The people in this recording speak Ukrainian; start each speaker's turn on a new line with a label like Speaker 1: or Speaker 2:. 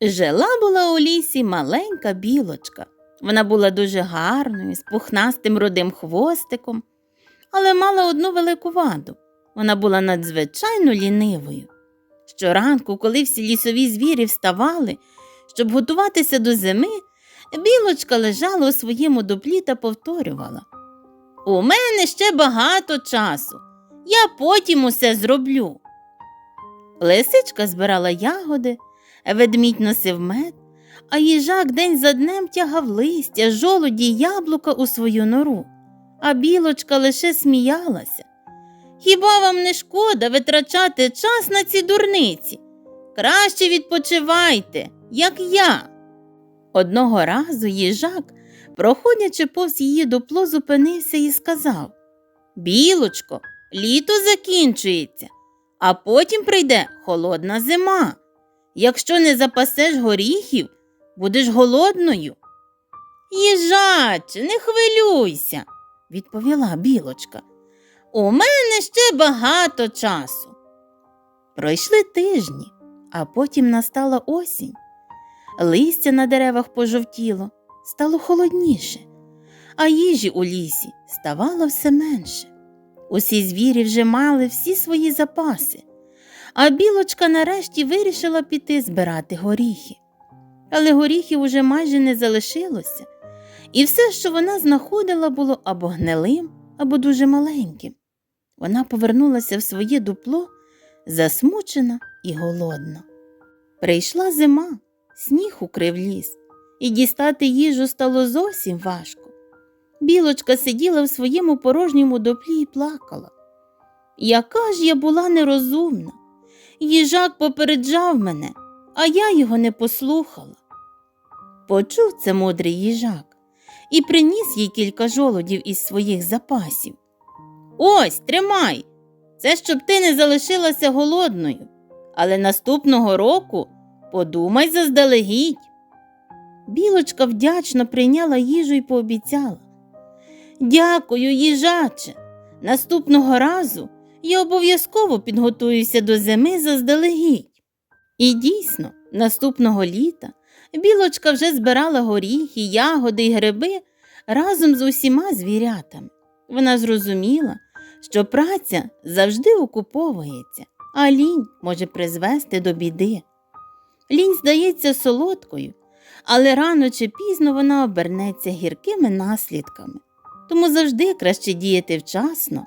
Speaker 1: Жила була у лісі маленька білочка. Вона була дуже гарною, з пухнастим рудим хвостиком, але мала одну велику ваду. Вона була надзвичайно лінивою. Щоранку, коли всі лісові звірі вставали, щоб готуватися до зими, білочка лежала у своєму дуплі та повторювала У мене ще багато часу. Я потім усе зроблю. Лисичка збирала ягоди, ведмідь носив мед, а їжак день за днем тягав листя, жолуді яблука у свою нору, а білочка лише сміялася. Хіба вам не шкода витрачати час на ці дурниці? Краще відпочивайте, як я. Одного разу їжак, проходячи повз її дупло, зупинився і сказав Білочко, літо закінчується, а потім прийде холодна зима. Якщо не запасеш горіхів, будеш голодною. Їжаче, не хвилюйся, відповіла білочка. У мене ще багато часу. Пройшли тижні, а потім настала осінь. Листя на деревах пожовтіло, стало холодніше, а їжі у лісі ставало все менше. Усі звірі вже мали всі свої запаси, а білочка нарешті вирішила піти збирати горіхи. Але горіхів уже майже не залишилося, і все, що вона знаходила, було або гнилим, або дуже маленьким. Вона повернулася в своє дупло, засмучена і голодна. Прийшла зима, сніг укрив ліс, і дістати їжу стало зовсім важко. Білочка сиділа в своєму порожньому дуплі і плакала. Яка ж я була нерозумна. Їжак попереджав мене, а я його не послухала. Почув це мудрий їжак і приніс їй кілька жолудів із своїх запасів. Ось, тримай. Це щоб ти не залишилася голодною. Але наступного року подумай заздалегідь. Білочка вдячно прийняла їжу і пообіцяла. Дякую, їжаче. Наступного разу я обов'язково підготуюся до зими заздалегідь. І дійсно, наступного літа білочка вже збирала горіхи, ягоди й гриби разом з усіма звірятами. Вона зрозуміла, що праця завжди окуповується, а лінь може призвести до біди. Лінь здається солодкою, але рано чи пізно вона обернеться гіркими наслідками. Тому завжди краще діяти вчасно